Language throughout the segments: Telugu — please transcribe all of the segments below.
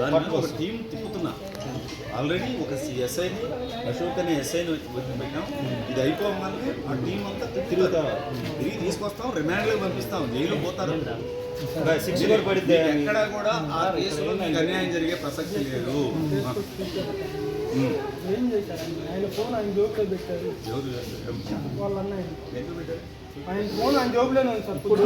దాని మీద ఒక టీం తిప్పుతున్నా. ఆల్రెడీ ఒక ఎస్ఐని అశోక్ అనే ఎస్ఐని పెట్టాం ఇది అయిపోగానే ఆ టీం అంతా తిరుగుతాం తిరిగి తీసుకొస్తాం రిమాండ్లో పంపిస్తాం. జైలు పోతారు. ఎక్కడ కూడా ఆ కేసులో అన్యాయం జరిగే ప్రసక్తి లేదు. ఏం చేశారండి ఆయన ఫోన్ ఆయన జోబులో పెట్టారు. వాళ్ళ అన్నయ్య ఆయన ఫోన్ ఆయన జోబులోనే ఉంది సార్. ఇప్పుడు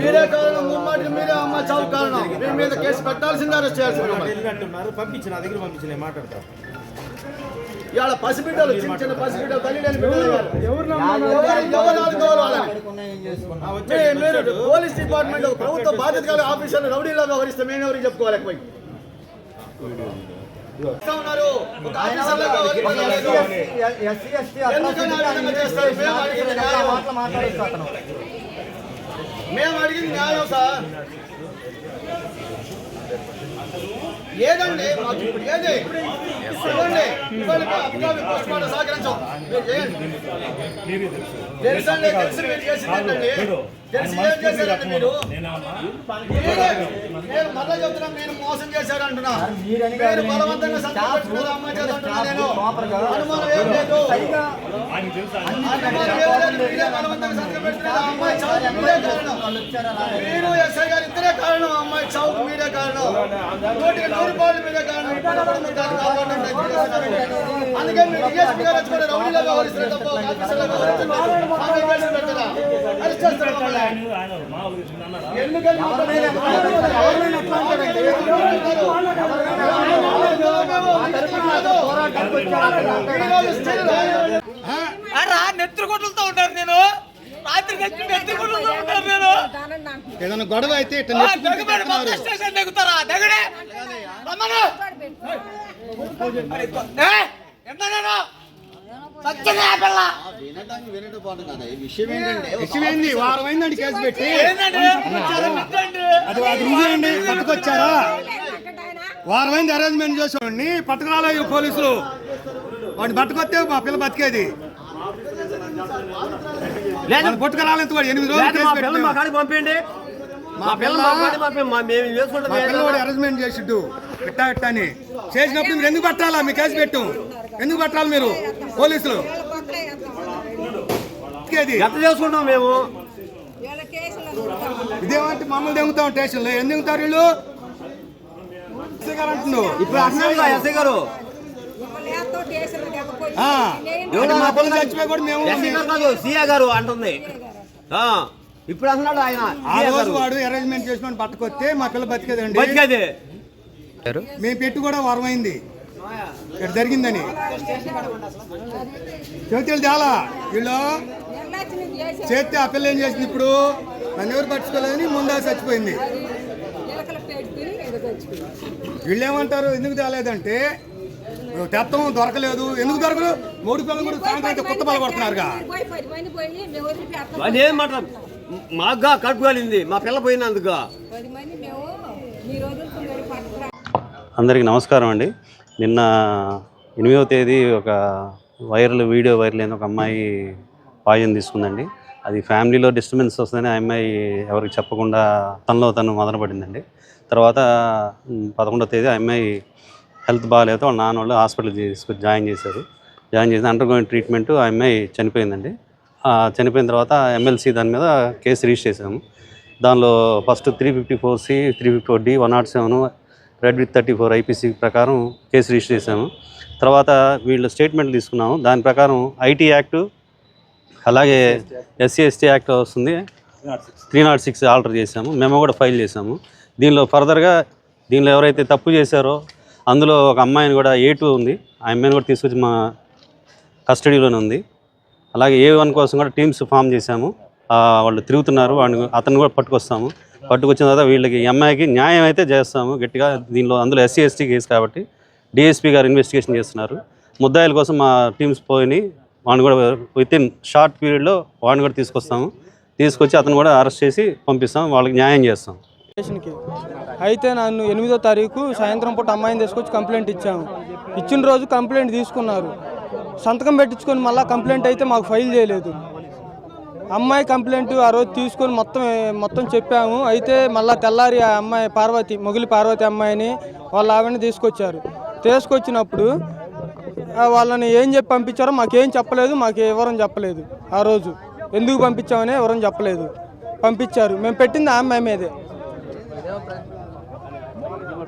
మీరే? కారణం ముమ్మాటికి మీరే అమ్మ చావు కారణం. మీ మీద కేసు పెట్టాల్సిందే అరెస్ట్ చేయాల్సిందే పంపించిన దగ్గర పంపించిన మాట్లాడతా. ఇవాళ పసిబిడ్డలు చిన్న చిన్న పసిబిడ్డలు తల్లి లేని బిడ్డలు పోలీస్ డిపార్ట్మెంట్ ఒక ప్రభుత్వ బాధ్యత గల ఆఫీసర్లు రౌడీలో వ్యవహరిస్తే మేము ఎవరికి చెప్పుకోవాలి. మేము అడిగింది న్యాయం సార్. ఏదండి? మాకు ఇప్పుడు ఏది? ఇవ్వండి. ఇవ్వండి అభిగామి పోస్ట్ మార్టం సహకరించాం. మీరు చేయండి. తెలుసండి తెలిసి మీరు చేసింది ఏంటండి తెలిసి ఏం చేశారండి మీరు? నేను మళ్ళా చెప్తున్నా మీరు మోసం చేశారంటున్నా. మీరు బలవంతంగా సంతకం పెట్టుకున్నారు అమ్మాయి చేత అంటున్నా నేను. అనుమానం ఏం లేదు. అనుమానం ఏం లేదు మీరే బలవంతంగా సంతకం పెట్టుకున్నారు ఆ అమ్మాయి చావుకు మీరే ఎస్ఐ గారు ఇద్దరే కారణం అమ్మాయి చావుకు మీరే కారణం నూటికి నూరు పాలు మీరే కారణం అందుకే మీరు డిఎస్పీ గారు వచ్చి కూడా రౌడీలో వ్యవహరిస్తారు తప్ప అరెస్ట్ చేస్తారు నెత్తురుగొడ్లతో ఉంటారు నేను. ఏదైనా గొడవ అయితే వారం అయిందండి కేసు పెట్టి. అది అది నిజమండి పట్టుకొచ్చారా? వారం అయింది అరేంజ్మెంట్ చేసామండి పట్టుకురాలేదు పోలీసులు. వాడిని పట్టుకొస్తే మా పిల్ల బతికేది. లేదు. పట్టుకురాలేదు వాడు ఎనిమిది రోజులు. మా కాడికి పంపించండి మా పిల్ల మా కాడికి పంపి మా- మేము మా చేసుకుంటాం పిల్లవాడు అరేంజ్మెంట్ చేసిడ్డు ఇట్టా ఇట్టా అని చేసినప్పుడు మీరు ఎందుకు పట్టాలా? మీ కేసు పెట్టు. ఎందుకు పట్టాలి మీరు? పోలీసులు. ఎంత చేసుకుంటాం మేము? ఇదేమంటే మమ్మల్ని దెంగుతాం స్టేషన్లో ఎందుకు దెంగుతారు వీళ్ళు. ఇప్పుడు అసలు ఎస్ఐ గారు? సిఏ గారు అంటుంది. ఆ, ఇప్పుడు అంటున్నాడు ఆయన ఆ రోజు. వాడు అరేంజ్మెంట్ చేసుకొని పట్టుకొస్తే మా పిల్ల బతికేదండి. బతికేది. మేము పెట్టి కూడా వరమైంది. ఇక్కడ జరిగిందని. చేతులు తేలా వీళ్ళు చేస్తే ఆ పిల్ల ఏం చేసింది ఇప్పుడు? నన్ను ఎవరు పట్టుకోలేదని ముందా చచ్చిపోయింది. వీళ్ళు ఏమంటారు? ఎందుకు తేలేదంటే తెత్తం దొరకలేదు. ఎందుకు దొరకదు మూడు పిల్లలు కూడా సాయంత్రం అయితే కొత్త బల పడుతున్నారుగా అది ఏం మాట మాగా కడుపు కాలింది మా పిల్ల పోయినందుకు. అందరికీ నమస్కారం అండి. నిన్న ఎనిమిదవ తేదీ ఒక వైరల్ వీడియో వైరల్ అయిన ఒక అమ్మాయి పాయిజన్ తీసుకుందండి. అది ఫ్యామిలీలో డిస్టర్బెన్స్ వస్తుందని ఆ అమ్మాయి ఎవరికి చెప్పకుండా తనలో తను మొదలుపడిందండి. తర్వాత పదకొండవ తేదీ ఆ అమ్మాయి హెల్త్ బాగాలేదు వాళ్ళ నాన్న వాళ్ళు హాస్పిటల్ తీసుకొచ్చి జాయిన్ చేశారు. జాయిన్ చేసి అండర్గోయింగ్ ట్రీట్మెంట్ ఆ అమ్మాయి చనిపోయిందండి చనిపోయిన తర్వాత ఎమ్మెల్సీ దాని మీద కేసు రిజిస్టర్ చేసాము దానిలో first three fifty four C three fifty four D one nought seven read with thirty four IPC ప్రకారం కేసు రిజిస్టర్ చేసాము తర్వాత వీళ్ళు స్టేట్మెంట్ తీసుకున్నాము. దాని ప్రకారం ఐటీ యాక్ట్ అలాగే ఎస్సీ ఎస్టీ యాక్ట్ వస్తుంది. త్రీ నాట్ సిక్స్ ఆల్టర్ చేసాము మేము కూడా ఫైల్ చేసాము దీనిలో ఫర్దర్గా దీనిలో ఎవరైతే తప్పు చేశారో అందులో ఒక అమ్మాయిని కూడా ఏ టూ ఉంది. ఆ అమ్మాయిని కూడా తీసుకొచ్చి మా కస్టడీలోనే ఉంది. అలాగే ఏ వన్ కోసం కూడా టీమ్స్ ఫామ్ చేశాము. వాళ్ళు తిరుగుతున్నారు. వాడిని అతన్ని కూడా పట్టుకొస్తాము. పట్టుకొచ్చిన తర్వాత వీళ్ళకి అమ్మాయికి న్యాయం అయితే చేస్తాము. గట్టిగా దీనిలో అందులో ఎస్సీ ఎస్టీ కేసు కాబట్టి డిఎస్పీ గారు ఇన్వెస్టిగేషన్ చేస్తున్నారు. ముద్దాయిల కోసం మా టీమ్స్ పోయి వాడిని కూడా విత్ ఇన్ షార్ట్ పీరియడ్లో వాడిని కూడా తీసుకొస్తాము. తీసుకొచ్చి అతను కూడా అరెస్ట్ చేసి పంపిస్తాం వాళ్ళకి న్యాయం చేస్తాం అయితే నన్ను ఎనిమిదో తారీఖు సాయంత్రం పూట అమ్మాయిని తీసుకొచ్చి కంప్లైంట్ ఇచ్చాము. ఇచ్చిన రోజు కంప్లైంట్ తీసుకున్నారు. సంతకం పెట్టించుకొని మళ్ళీ కంప్లైంట్ అయితే మాకు ఫైల్ చేయలేదు. అమ్మాయి కంప్లైంట్ ఆ రోజు తీసుకొని మొత్తం మొత్తం చెప్పాము. అయితే మళ్ళీ తెల్లారి ఆ అమ్మాయి పార్వతి మొగిలి పార్వతి అమ్మాయిని వాళ్ళ ఆవిడని తీసుకొచ్చారు. తీసుకొచ్చినప్పుడు వాళ్ళని ఏం చెప్పి పంపించారో మాకేం చెప్పలేదు మాకు ఎవరం చెప్పలేదు ఆ రోజు. ఎందుకు పంపించామనే ఎవరం చెప్పలేదు. పంపించారు. మేము పెట్టింది ఆ అమ్మాయి మీదే.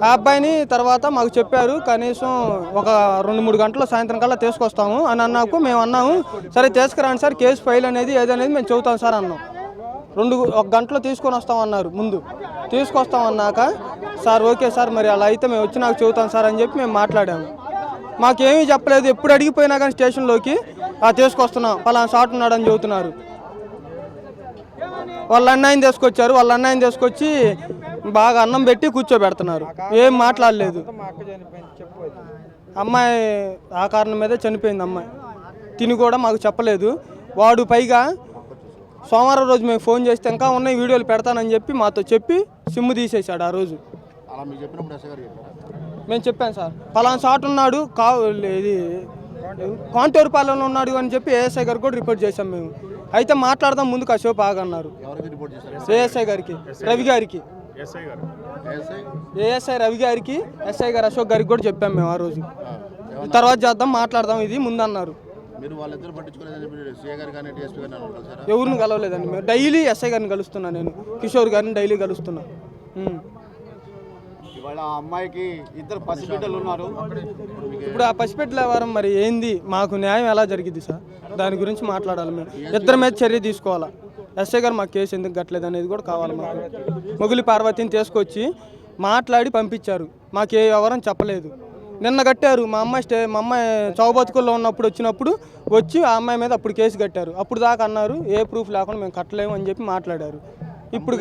ఆ అబ్బాయిని తర్వాత మాకు చెప్పారు కనీసం ఒక రెండు మూడు గంటల సాయంత్రం కల్లా తీసుకొస్తాము. అని అన్నాకు మేము అన్నాము సరే తీసుకురాండి సార్ కేసు ఫైల్ అనేది ఏదనేది మేము చెబుతాం సార్ అన్నాం. రెండు ఒక గంటలో తీసుకొని వస్తాం అన్నారు ముందు. తీసుకొస్తామన్నాక సార్ ఓకే సార్ మరి అలా అయితే మేము వచ్చి నాకు చెబుతాం సార్ అని చెప్పి మేము మాట్లాడాము. మాకేమీ చెప్పలేదు ఎప్పుడు అడిగిపోయినా కానీ స్టేషన్లోకి ఆ తీసుకొస్తున్నాం పలానా షాట్ ఉన్నాడని చెబుతున్నారు. వాళ్ళ అన్నయ్యని తీసుకొచ్చారు వాళ్ళ అన్నయ్యని తీసుకొచ్చి బాగా అన్నం పెట్టి కూర్చోబెడుతున్నారు. ఏం మాట్లాడలేదు. అమ్మాయి ఆ కారణం మీదే చనిపోయింది అమ్మాయి. తిని కూడా మాకు చెప్పలేదు. వాడు పైగా సోమవారం రోజు మేము ఫోన్ చేస్తే ఇంకా ఉన్నాయి వీడియోలు పెడతానని చెప్పి మాతో చెప్పి సిమ్ తీసేశాడు ఆ రోజు. గారు మేము చెప్పాను సార్. పలానా షాట్ ఉన్నాడు కా ఇది కాంటూరుపాలెంలో ఉన్నాడు అని చెప్పి ఏఎస్ఐ గారికి కూడా రిపోర్ట్ చేశాం మేము. అయితే మాట్లాడదాం ముందు కాసేపు ఆగన్నారు ఏఎస్ఐ గారికి రవి గారికి. ఏఎస్ఐ రవి గారికి ఎస్ఐ గారు అశోక్ గారికి కూడా చెప్పాం మేము ఆ రోజు. తర్వాత చేద్దాం మాట్లాడదాం ఇది ముందు అన్నారు ఎవరిని కలవలేదండి మేము. డైలీ ఎస్ఐ గారిని కలుస్తున్నా నేను. కిషోర్ గారిని డైలీ కలుస్తున్నా. ఉమ్. ఇవాళ ఆ అమ్మాయికి ఇద్దరు పసిబిడ్డలు ఉన్నారు. ఇప్పుడు ఆ పసిపెట్ల వారం మరి ఏంది? మాకు న్యాయం ఎలా జరిగింది సార్? దాని గురించి మాట్లాడాలి మేము. ఇద్దరి మీద చర్య తీసుకోవాలా? ఎస్ఐ గారు మాకు కేసు ఎందుకు కట్టలేదు అనేది కూడా కావాలి మాకు. మొగులి పార్వతిని తీసుకొచ్చి మాట్లాడి పంపించారు. మాకు ఏ వివరం చెప్పలేదు. నిన్న కట్టారు. మా అమ్మాయి స్టే మా అమ్మాయి చౌబతుకుల్లో ఉన్నప్పుడు వచ్చినప్పుడు వచ్చి ఆ అమ్మాయి మీద అప్పుడు కేసు కట్టారు. అప్పుడు దాకా అన్నారు ఏ ప్రూఫ్ లేకుండా మేము కట్టలేము అని చెప్పి మాట్లాడారు. ఇప్పుడు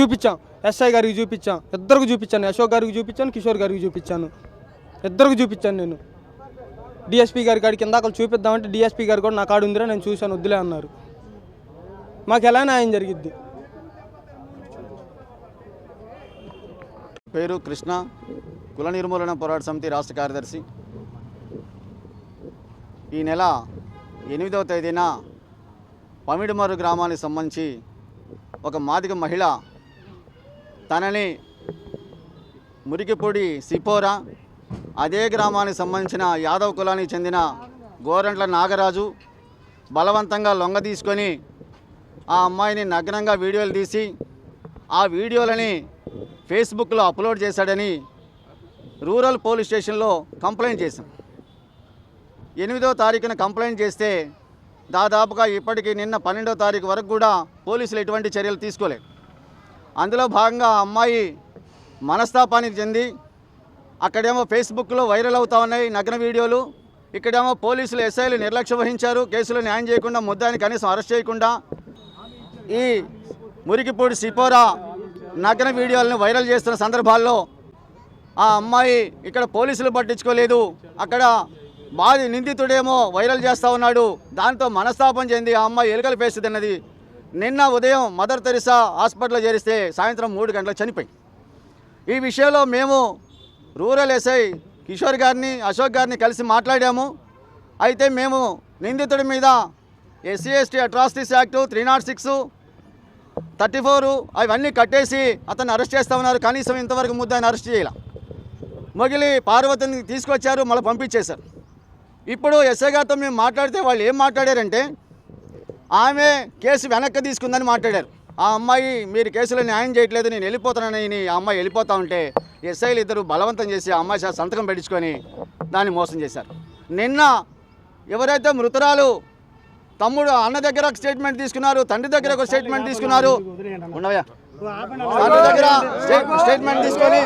చూపించాం. ఎస్ఐ గారికి చూపించాం. ఇద్దరికి చూపించాను. అశోక్ గారికి చూపించాను. కిషోర్ గారికి చూపించాను. ఇద్దరికి చూపించాను నేను. డిఎస్పీ గారి కాడికి ఇందాక చూపిద్దామంటే డిఎస్పీ గారు కూడా నా కాడు ఉందిరా నేను చూశాను వద్దులే అన్నారు. మాకు ఎలా న్యాయం జరిగిద్ది? పేరు కృష్ణ కుల నిర్మూలన పోరాట సమితి రాష్ట్ర కార్యదర్శి. ఈ నెల ఎనిమిదవ తేదీన పమిడిమరు గ్రామానికి సంబంధించి ఒక మాదిగ మహిళ తనని మురికిపొడి సిపోరా అదే గ్రామానికి సంబంధించిన యాదవ్ కులానికి చెందిన గోరంట్ల నాగరాజు బలవంతంగా లొంగ తీసుకొని ఆ అమ్మాయిని నగ్నంగా వీడియోలు తీసి ఆ వీడియోలని ఫేస్బుక్లో అప్లోడ్ చేశాడని రూరల్ పోలీస్ స్టేషన్లో కంప్లైంట్ చేశాం. ఎనిమిదో తారీఖున కంప్లైంట్ చేస్తే దాదాపుగా ఇప్పటికి నిన్న పన్నెండో తారీఖు వరకు కూడా పోలీసులు ఎటువంటి చర్యలు తీసుకోలేదు. అందులో భాగంగా ఆ అమ్మాయి మనస్తాపానికి చెంది అక్కడేమో ఫేస్బుక్లో వైరల్ అవుతా ఉన్నాయి నగ్న వీడియోలు. ఇక్కడేమో పోలీసులు ఎస్ఐలు నిర్లక్ష్యం వహించారు. కేసులు న్యాయం చేయకుండా ముద్దాన్ని కనీసం అరెస్ట్ చేయకుండా. ఈ మురికిపూడి సిపోరా నగ్న వీడియోలను వైరల్ చేస్తున్న సందర్భాల్లో ఆ అమ్మాయి ఇక్కడ పోలీసులు పట్టించుకోలేదు. అక్కడ బాధి నిందితుడేమో వైరల్ చేస్తూ ఉన్నాడు. దాంతో మనస్తాపం చెంది ఆ అమ్మాయి ఎలుకలు పేసి తిన్నది నిన్న ఉదయం మదర్ తెరిసా హాస్పిటల్లో చేరిస్తే సాయంత్రం మూడు గంటలకు చనిపోయి ఈ విషయంలో మేము రూరల్ ఎస్ఐ కిషోర్ గారిని అశోక్ గారిని కలిసి మాట్లాడాము. అయితే మేము నిందితుడి మీద SC ST atrocities act three nought six thirty four అవన్నీ కట్టేసి అతను అరెస్ట్ చేస్తా ఉన్నారు. కనీసం ఇంతవరకు ముద్దాన్ని అరెస్ట్ చేయాల. మొగిలి పార్వతిని తీసుకొచ్చారు మళ్ళీ పంపించేశారు. ఇప్పుడు ఎస్ఐ గారితో మేము మాట్లాడితే వాళ్ళు ఏం మాట్లాడారంటే ఆమె కేసు వెనక్కి తీసుకుందని మాట్లాడారు. ఆ అమ్మాయి మీరు కేసులో న్యాయం చేయట్లేదు నేను వెళ్ళిపోతానని ఆ అమ్మాయి వెళ్ళిపోతా ఉంటే ఎస్ఐలు ఇద్దరు బలవంతం చేసి అమ్మాయి చేత సంతకం పెట్టించుకొని దాన్ని మోసం చేశారు. నిన్న ఎవరైతే మృతురాలు తమ్ముడు అన్న దగ్గర ఒక స్టేట్మెంట్ తీసుకున్నారు తండ్రి దగ్గర ఒక స్టేట్మెంట్ తీసుకున్నారు ఉండవయ్యా. తండ్రి దగ్గర స్టేట్- స్టేట్మెంట్ తీసుకొని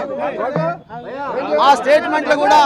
ఆ స్టేట్మెంట్లు కూడా